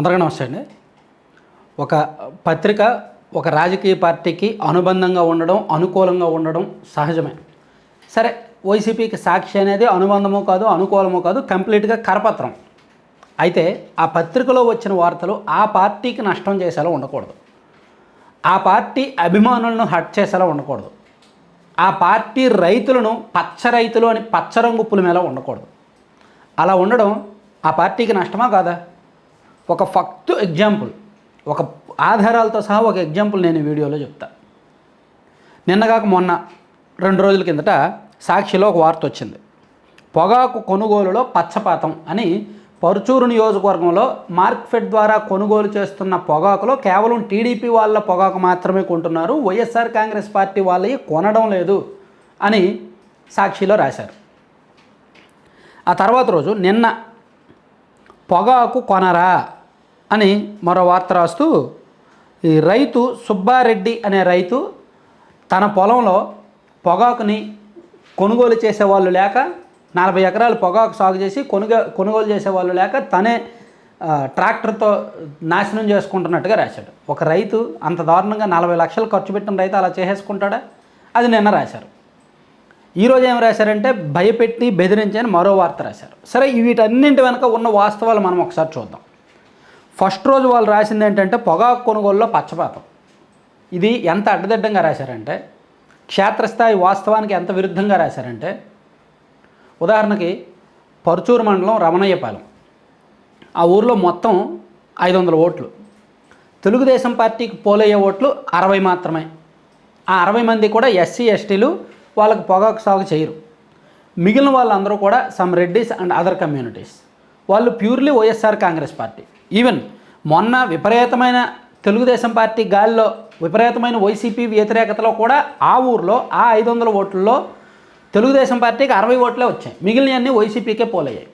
అందరికీ నమస్తే అండి. ఒక పత్రిక ఒక రాజకీయ పార్టీకి అనుబంధంగా ఉండడం అనుకూలంగా ఉండడం సహజమే. సరే వైసీపీకి సాక్షి అనేది అనుబంధమో కాదు అనుకూలమో కాదు కంప్లీట్గా కరపత్రం. అయితే ఆ పత్రికలో వచ్చిన వార్తలు ఆ పార్టీకి నష్టం చేసేలా ఉండకూడదు. ఆ పార్టీ అభిమానులను హట్ చేసేలా ఉండకూడదు. ఆ పార్టీ రైతులను పచ్చ రైతులు అని పచ్చరంగు పులిమేలా ఉండకూడదు. అలా ఉండడం ఆ పార్టీకి నష్టమా కాదా? ఒక ఫక్తు ఎగ్జాంపుల్. ఒక ఆధారాలతో సహా ఒక ఎగ్జాంపుల్ నేను ఈ వీడియోలో చెప్తా. నిన్నగాక మొన్న రెండు రోజుల కిందట సాక్షిలో ఒక వార్త వచ్చింది. పొగాకు కొనుగోలులో పచ్చపాతం అని పరుచూరు నియోజకవర్గంలో మార్క్ఫెడ్ ద్వారా కొనుగోలు చేస్తున్న పొగాకులో కేవలం టీడీపీ వాళ్ళ పొగాకు మాత్రమే కొంటున్నారు. వైఎస్ఆర్ కాంగ్రెస్ పార్టీ వాళ్ళవి కొనడం లేదు అని సాక్షిలో రాశారు. ఆ తర్వాత రోజు నిన్న పొగాకు కొనరా అని మరో వార్త రాస్తూ ఈ రైతు సుబ్బారెడ్డి అనే రైతు తన పొలంలో పొగాకుని కొనుగోలు చేసేవాళ్ళు లేక నలభై ఎకరాలు పొగాకు సాగు చేసి కొనుగో కొనుగోలు చేసేవాళ్ళు లేక తనే ట్రాక్టర్తో నాశనం చేసుకుంటున్నట్టుగా రాశాడు. ఒక రైతు అంత దారుణంగా నలభై లక్షలు ఖర్చు పెట్టిన రైతు అలా చేసేసుకుంటాడా? అది నిన్న రాశారు. ఈరోజు ఏం రాశారంటే భయపెట్టి బెదిరించని మరో వార్త రాశారు. సరే వీటన్నింటి వెనక ఉన్న వాస్తవాలు మనం ఒకసారి చూద్దాం. ఫస్ట్ రోజు వాళ్ళు రాసింది ఏంటంటే పొగాకు కొనుగోలులో పచ్చపాతం ఇది ఎంత అడ్డదిడ్డంగా రాశారంటే క్షేత్రస్థాయి వాస్తవానికి ఎంత విరుద్ధంగా రాశారంటే ఉదాహరణకి పరుచూరు మండలం రమణయ్యపాలెం. ఆ ఊర్లో మొత్తం ఐదు వందల ఓట్లు. తెలుగుదేశం పార్టీకి పోలయ్యే ఓట్లు అరవై మాత్రమే. ఆ అరవై మంది కూడా ఎస్సీ ఎస్టీలు వాళ్ళకి పొగాకు సాగు చేయరు. మిగిలిన వాళ్ళందరూ కూడా some Reddys and other communities. వాళ్ళు purely YSR Congress party. Even మొన్న విపరీతమైన తెలుగుదేశం పార్టీ గాలిలో విపరీతమైన వైసీపీ వ్యతిరేకతలో కూడా ఆ ఊర్లో ఆ ఐదు వందల ఓట్లలో తెలుగుదేశం పార్టీకి అరవై ఓట్లే వచ్చాయి. మిగిలినవన్నీ వైసీపీకే పోలయ్యాయి.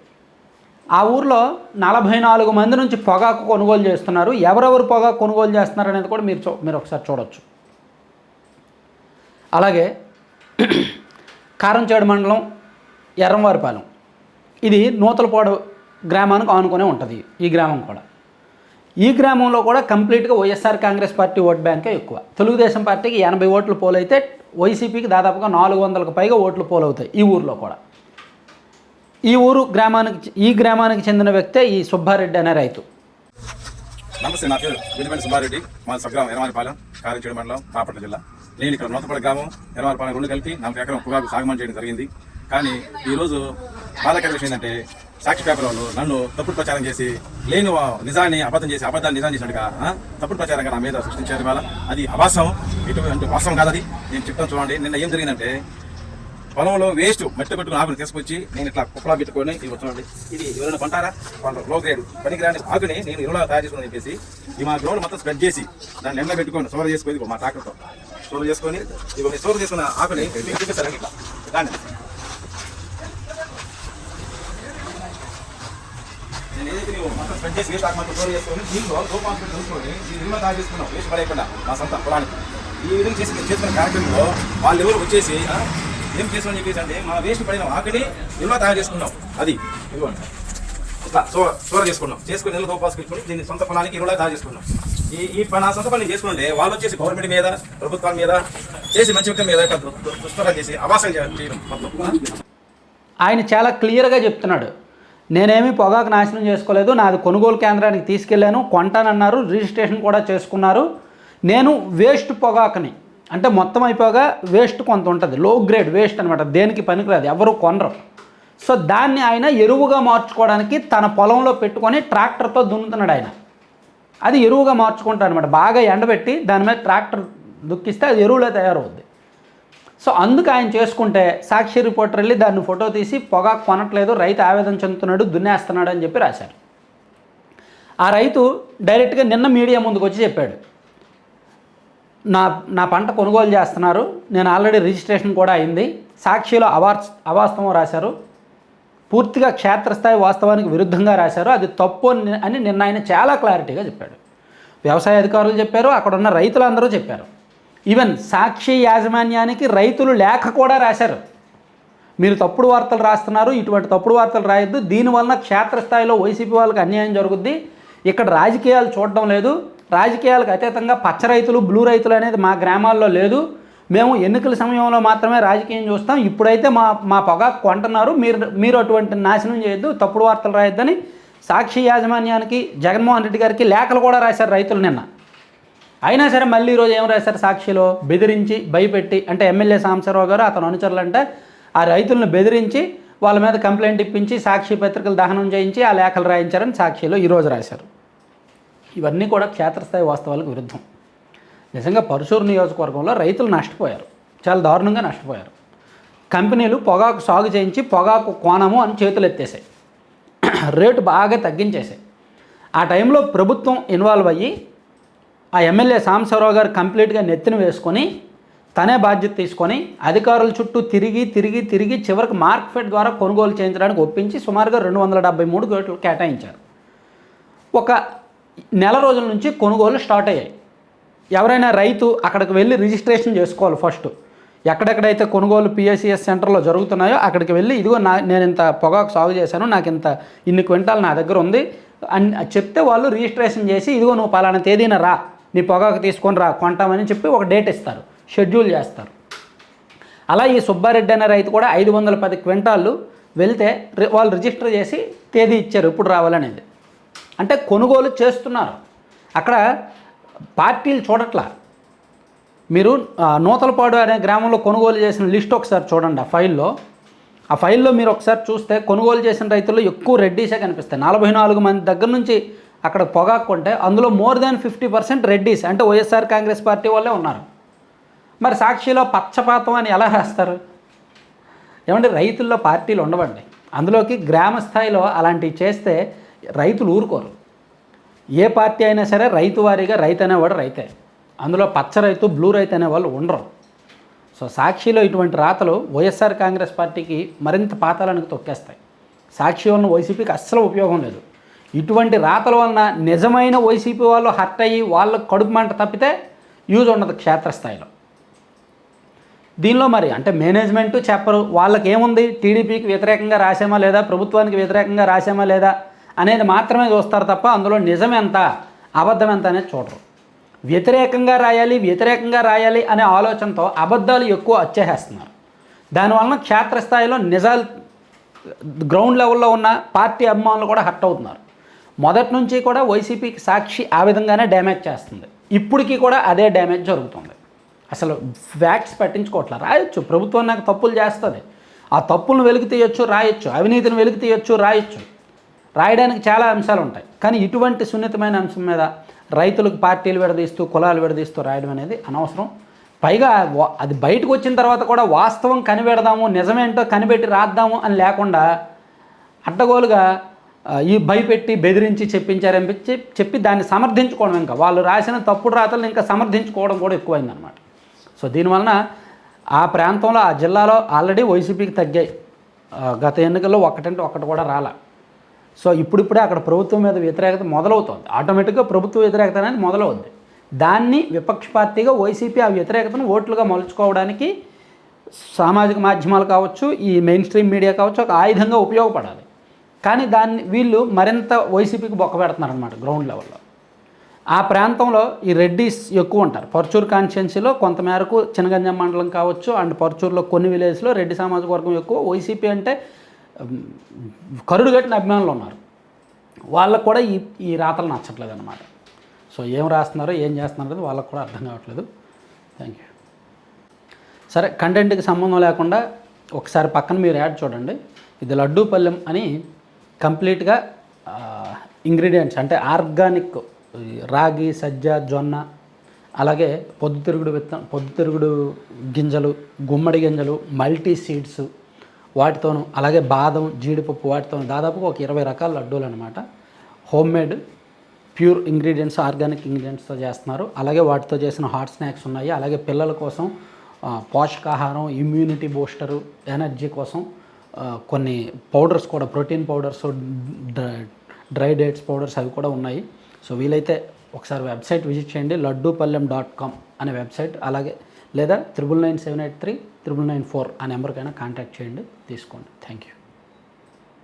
ఆ ఊర్లో నలభై నాలుగు మంది నుంచి పొగాకు కొనుగోలు చేస్తున్నారు. ఎవరెవరు పొగాకు కొనుగోలు చేస్తున్నారు అనేది కూడా మీరు చూ మీరు ఒకసారి చూడొచ్చు. అలాగే కారంచేడు మండలం ఎర్రంవారిపాలెం. ఇది నూతలపాడు గ్రామానికి ఆనుకునే ఉంటుంది. ఈ గ్రామం కూడా. ఈ గ్రామంలో కూడా కంప్లీట్గా వైఎస్ఆర్ కాంగ్రెస్ పార్టీ ఓట్ బ్యాంకే ఎక్కువ. తెలుగుదేశం పార్టీకి ఎనభై ఓట్లు పోలైతే వైసీపీకి దాదాపుగా నాలుగు వందలకు పైగా ఓట్లు పోలవుతాయి ఈ ఊర్లో కూడా. ఈ ఊరు గ్రామానికి ఈ గ్రామానికి చెందిన వ్యక్తే ఈ సుబ్బారెడ్డి అనే రైతు. నమస్తే నా పేరు విలిపెంటి సుబ్బారెడ్డి. మా స్వగ్రామం ఎరవారిపాలెం కారంచేడు మండలం బాపట్ల జిల్లా. నేను ఇక్కడ నూతపడ గ్రామం ఎరవారిపాలెం రెండు కలిపి నలభై ఎకరం పొగాకు సాగమని చేయడం జరిగింది. కానీ ఈరోజు బాధాకర విషయం ఏంటంటే సాక్షి పేపర్ వాళ్ళు నన్ను తప్పుడు ప్రచారం చేసి లేని వా- నిజాన్ని అబద్ధం చేసి అబద్ధాన్ని నిజాన్ని చేసినట్టుగా తప్పుడు ప్రచారంగా నా మీద సృష్టించారు ఇవాళ. అది అవాసం ఎటువంటి వాస్తవం కాదు అది. నేను చెప్తాను చూడండి. నిన్న ఏం జరిగిందంటే పొలంలో వేస్ట్ మట్టి పెట్టుకుని ఆకుని తీసుకొచ్చి నేను ఇట్లా కుప్పలా పెట్టుకొని ఇది వచ్చానండి ఇది ఎవరైనా కొంటారా? కొంటారు. లో గ్రేడ్ పనికిరాని ఆకుని నేను ఇరువులా తయారు చేసుకుని చెప్పేసి ఈ మా గ్రౌండ్ మొత్తం స్ప్రెడ్ చేసి దాన్ని ఎండ పెట్టుకొని సోర చేసుకొని మా ట్రాక్టర్తో సోర చేసుకొని ఇవి సోర చేసుకున్న ఆకుని చూపిస్తారండి చూపిస్తాను ఇట్లా దాన్ని నేను ఏదైతే నువ్వు మొత్తం స్ప్రెడ్ చేసి వేస్ట్ ఆకు మొత్తం చేసుకొని దీంట్లో సోపాన్ పెట్టి చూసుకొని ఈ ఇరువులా తయారు చేసుకున్నాం వేస్ట్ పడేయకుండా మా సొంత పొలానికి. ఈ విధంగా చేసి చేసిన కార్యక్రమంలో వాళ్ళు ఎవరు వచ్చేసి ఏం చేసామని చెప్పేసి అంటే మా వేస్ట్ పడిన ఆకుని నిల్వ తయారు చేసుకున్నాం. అది ఇదిగోండి. ఇట్లా సో సోర చేసుకున్నాం. చేసుకుని నిల్వ తోపాసు పెట్టుకుని దీన్ని సొంత పొలానికి ఇరువులా తయారు చేసుకున్నాం. ఈ ఈ నా సొంత పని చేసుకుంటే వాళ్ళు వచ్చేసి గవర్నమెంట్ మీద ప్రభుత్వాల మీద చేసి మంచి వ్యక్తుల మీద ఇట్లా చేసి అవాసం చేయడం మొత్తం. ఆయన చాలా క్లియర్గా చెప్తున్నాడు. నేనేమి పొగాకు నాశనం చేసుకోలేదు నాది కొనుగోలు కేంద్రానికి తీసుకెళ్ళాను కొంటానన్నారు రిజిస్ట్రేషన్ కూడా చేసుకున్నారు. నేను వేస్ట్ పొగాకుని అంటే మొత్తం అయిపోగా వేస్ట్ కొంత ఉంటుంది లో గ్రేడ్ వేస్ట్ అనమాట దేనికి పనికిరాదు ఎవరు కొనరు. సో దాన్ని ఆయన ఎరువుగా మార్చుకోవడానికి తన పొలంలో పెట్టుకొని ట్రాక్టర్తో దున్నుతున్నాడు ఆయన. అది ఎరువుగా మార్చుకుంటాడు అనమాట బాగా ఎండబెట్టి దాని మీద ట్రాక్టర్ దుక్కిస్తే అది ఎరువులో తయారవుద్ది. సో అందుకు ఆయన చేసుకుంటే సాక్షి రిపోర్టర్ వెళ్ళి దాన్ని ఫోటో తీసి పొగాకు కొనట్లేదు రైతు ఆవేదన చెందుతున్నాడు దున్నేస్తున్నాడు అని చెప్పి రాశారు. ఆ రైతు డైరెక్ట్గా నిన్న మీడియా ముందుకు వచ్చి చెప్పాడు. నా నా పంట కొనుగోలు చేస్తున్నారు నేను ఆల్రెడీ రిజిస్ట్రేషన్ కూడా అయింది సాక్షిలో అవార్స్ అవాస్తవం రాశారు పూర్తిగా క్షేత్రస్థాయి వాస్తవానికి విరుద్ధంగా రాశారు అది తప్పు అని అని నిన్న ఆయన చాలా క్లారిటీగా చెప్పాడు. వ్యవసాయ అధికారులు చెప్పారు అక్కడ ఉన్న రైతులందరూ చెప్పారు. ఈవెన్ సాక్షి యాజమాన్యానికి రైతులు లేఖ కూడా రాశారు. మీరు తప్పుడు వార్తలు రాస్తున్నారు ఇటువంటి తప్పుడు వార్తలు రాయొద్దు. దీనివలన క్షేత్రస్థాయిలో వైసీపీ వాళ్ళకి అన్యాయం జరుగుద్ది. ఇక్కడ రాజకీయాలు చూడడం లేదు. రాజకీయాలకు అతీతంగా పచ్చ రైతులు బ్లూ రైతులు అనేది మా గ్రామాల్లో లేదు. మేము ఎన్నికల సమయంలో మాత్రమే రాజకీయం చూస్తాం. ఇప్పుడైతే మా మా పొగాకు కొంటున్నారు. మీరు మీరు అటువంటి నాశనం చేయొద్దు తప్పుడు వార్తలు రాయొద్దని సాక్షి యాజమాన్యానికి జగన్మోహన్ రెడ్డి గారికి లేఖలు కూడా రాశారు రైతులు నిన్న. అయినా సరే మళ్ళీ ఈరోజు ఏం రాశారు? సాక్షిలో బెదిరించి భయపెట్టి అంటే ఎమ్మెల్యే సాంబశివరావు గారు అతను అనుచరులు అంటే ఆ రైతులను బెదిరించి వాళ్ళ మీద కంప్లైంట్ ఇప్పించి సాక్షి పత్రికలు దహనం చేయించి ఆ లేఖలు రాయించారని సాక్షిలో ఈరోజు రాశారు. ఇవన్నీ కూడా క్షేత్రస్థాయి వాస్తవాలకు విరుద్ధం. నిజంగా పరుశూరు నియోజకవర్గంలో రైతులు నష్టపోయారు. చాలా దారుణంగా నష్టపోయారు. కంపెనీలు పొగాకు సాగు చేయించి పొగాకు కోణము అని చేతులు ఎత్తేసాయి. రేటు బాగా తగ్గించేసాయి. ఆ టైంలో ప్రభుత్వం ఇన్వాల్వ్ అయ్యి ఆ ఎమ్మెల్యే సాంబశివరావు గారు కంప్లీట్గా నెత్తిన వేసుకొని తనే బాధ్యత తీసుకొని అధికారుల చుట్టూ తిరిగి తిరిగి తిరిగి చివరికి మార్కెట్ ద్వారా కొనుగోలు చేయించడానికి ఒప్పించి సుమారుగా రెండు వందల డెబ్బై మూడు కోట్లు కేటాయించారు. ఒక నెల రోజుల నుంచి కొనుగోలు స్టార్ట్ అయ్యాయి. ఎవరైనా రైతు అక్కడికి వెళ్ళి రిజిస్ట్రేషన్ చేసుకోవాలి ఫస్ట్. ఎక్కడెక్కడైతే కొనుగోలు పిఎస్సిఎస్ సెంటర్లో జరుగుతున్నాయో అక్కడికి వెళ్ళి ఇదిగో నా నేను ఇంత పొగాకు సాగు చేశాను నాకు ఇంత ఇన్ని క్వింటాలు నా దగ్గర ఉంది అని చెప్తే వాళ్ళు రిజిస్ట్రేషన్ చేసి ఇదిగో నువ్వు పలానా తేదీన రా. నీ పొగాకు తీసుకొని రా కొంటామని చెప్పి ఒక డేట్ ఇస్తారు. షెడ్యూల్ చేస్తారు. అలా ఈ సుబ్బారెడ్డి అనే రైతు కూడా ఐదు వందల పది క్వింటాళ్ళు వెళ్తే రి- వాళ్ళు రిజిస్టర్ చేసి తేదీ ఇచ్చారు ఎప్పుడు రావాలనేది. అంటే కొనుగోలు చేస్తున్నారు. అక్కడ పార్టీలు చూడట్లా. మీరు నూతలపాడు అనే గ్రామంలో కొనుగోలు చేసిన లిస్ట్ ఒకసారి చూడండి ఆ ఫైల్లో. ఆ ఫైల్లో మీరు ఒకసారి చూస్తే కొనుగోలు చేసిన రైతుల్లో ఎక్కువ రెడ్డీసే కనిపిస్తాయి. నలభై నాలుగు మంది దగ్గర నుంచి అక్కడ పొగాక్కుంటే అందులో more than fifty percent Reddys అంటే వైఎస్ఆర్ కాంగ్రెస్ పార్టీ వాళ్ళే ఉన్నారు. మరి సాక్షిలో పచ్చపాతం అని ఎలా రాస్తారు? ఏమంటే రైతుల్లో పార్టీలు ఉండవండి. అందులోకి గ్రామ స్థాయిలో అలాంటివి చేస్తే రైతులు ఊరుకోరు. ఏ పార్టీ అయినా సరే రైతు వారీగా రైతు అనేవాడు రైతే. అందులో పచ్చ రైతు బ్లూ రైతు అనేవాళ్ళు ఉండరు. సో సాక్షిలో ఇటువంటి రాతలు వైఎస్ఆర్ కాంగ్రెస్ పార్టీకి మరింత పాతాలను తొక్కేస్తాయి. సాక్షి వలన వైసీపీకి అస్సలు ఉపయోగం లేదు. ఇటువంటి రాతల వలన నిజమైన వైసీపీ వాళ్ళు హర్ట్ అయ్యి వాళ్ళకు కడుపు మంట తప్పితే యూజ్ ఉండదు క్షేత్రస్థాయిలో. దీనిలో మరి అంటే మేనేజ్మెంట్ చెప్పరు. వాళ్ళకి ఏముంది టీడీపీకి వ్యతిరేకంగా రాసామా లేదా? ప్రభుత్వానికి వ్యతిరేకంగా రాసామా లేదా? అనేది మాత్రమే చూస్తారు తప్ప అందులో నిజం ఎంత అబద్ధం ఎంత అనేది చూడరు. వ్యతిరేకంగా రాయాలి వ్యతిరేకంగా రాయాలి అనే ఆలోచనతో అబద్ధాలు ఎక్కువ వచ్చేసేస్తున్నారు దానివలన క్షేత్రస్థాయిలో నిజాలు గ్రౌండ్ లెవెల్లో ఉన్న పార్టీ అభిమానులు కూడా హర్ట్ అవుతున్నారు. మొదటి నుంచి కూడా వైసీపీకి సాక్షి ఆ విధంగానే డ్యామేజ్ చేస్తుంది. ఇప్పటికీ కూడా అదే డ్యామేజ్ జరుగుతుంది. అసలు ఫ్యాక్ట్స్ పట్టించుకోవట్లేదు రాయొచ్చు. ప్రభుత్వం నాకు తప్పులు చేస్తుంది. ఆ తప్పులను వెలికి తీయొచ్చు రాయొచ్చు. అవినీతిని వెలికి తీయొచ్చు రాయొచ్చు. రాయడానికి చాలా అంశాలు ఉంటాయి. కానీ ఇటువంటి సున్నితమైన అంశం మీద రైతులకు పార్టీలు విడదీస్తూ కులాలు విడదీస్తూ రాయడం అనేది అనవసరం. పైగా అది బయటకు వచ్చిన తర్వాత కూడా వాస్తవం కనిపెడదాము నిజమేంటో కనిపెట్టి రాద్దాము అని లేకుండా అడ్డగోలుగా ఈ భయపెట్టి బెదిరించి చెప్పించారని చెప్పి చెప్పి దాన్ని సమర్థించుకోవడం ఇంకా. వాళ్ళు రాసిన తప్పుడు రాతలను ఇంకా సమర్థించుకోవడం కూడా ఎక్కువైందనమాట సో దీనివలన ఆ ప్రాంతంలో ఆ జిల్లాలో ఆల్రెడీ వైసీపీకి తగ్గాయి. గత ఎన్నికల్లో ఒకటంటే ఒకటి కూడా రాల. సో ఇప్పుడిప్పుడే అక్కడ ప్రభుత్వం మీద వ్యతిరేకత మొదలవుతుంది. ఆటోమేటిక్గా ప్రభుత్వ వ్యతిరేకత అనేది మొదలవుద్ది. దాన్ని విపక్ష పార్టీగా వైసీపీ ఆ వ్యతిరేకతను ఓట్లుగా మలుచుకోవడానికి సామాజిక మాధ్యమాలు కావచ్చు ఈ మెయిన్ స్ట్రీమ్ మీడియా కావచ్చు ఒక ఆయుధంగా ఉపయోగపడాలి. కానీ దాన్ని వీళ్ళు మరింత వైసీపీకి బొక్క పెడుతున్నారు అనమాట గ్రౌండ్ లెవెల్లో ఆ ప్రాంతంలో ఈ రెడ్డిస్ ఎక్కువ ఉంటారు. పర్చూర్ కాన్స్టిట్యున్సీలో కొంతమేరకు చినగంజం మండలం కావచ్చు అండ్ పర్చూర్లో కొన్ని విలేజ్లో రెడ్డి సామాజిక వర్గం ఎక్కువ. వైసీపీ అంటే ఉమ్, కరుడు కట్టిన అభిమానులు ఉన్నారు. వాళ్ళకు కూడా ఈ ఈ రాతలు నచ్చట్లేదు అనమాట సో ఏం రాస్తున్నారో ఏం చేస్తున్నారో అనేది వాళ్ళకు కూడా అర్థం కావట్లేదు. థ్యాంక్ యూ సరే కంటెంట్కి సంబంధం లేకుండా ఒకసారి పక్కన మీరు యాడ్ చూడండి. ఇది లడ్డూపల్లెం అని కంప్లీట్గా ఇంగ్రీడియంట్స్ అంటే ఆర్గానిక్ రాగి సజ్జ జొన్న అలాగే పొద్దుతిరుగుడు విత్తనం పొద్దుతిరుగుడు గింజలు గుమ్మడి గింజలు మల్టీ సీడ్స్ వాటితోనూ అలాగే బాదం జీడిపప్పు వాటితోనూ దాదాపుగా ఒక ఇరవై రకాల లడ్డూలు అనమాట home made pure ingredients organic ఇంగ్రీడియంట్స్తో చేస్తున్నారు. అలాగే వాటితో చేసిన హాట్ స్నాక్స్ ఉన్నాయి. అలాగే పిల్లల కోసం పోషకాహారం ఇమ్యూనిటీ బూస్టరు ఎనర్జీ కోసం కొన్ని పౌడర్స్ కూడా protein powders dry dates powders అవి కూడా ఉన్నాయి. సో వీలైతే ఒకసారి వెబ్సైట్ విజిట్ చేయండి లడ్డూపల్లెం డాట్ కామ్ అనే వెబ్సైట్ అలాగే లేదా triple nine seven eight three triple nine four ఆ నెంబర్కైనా కాంటాక్ట్ చేయండి తీసుకోండి. Thank you.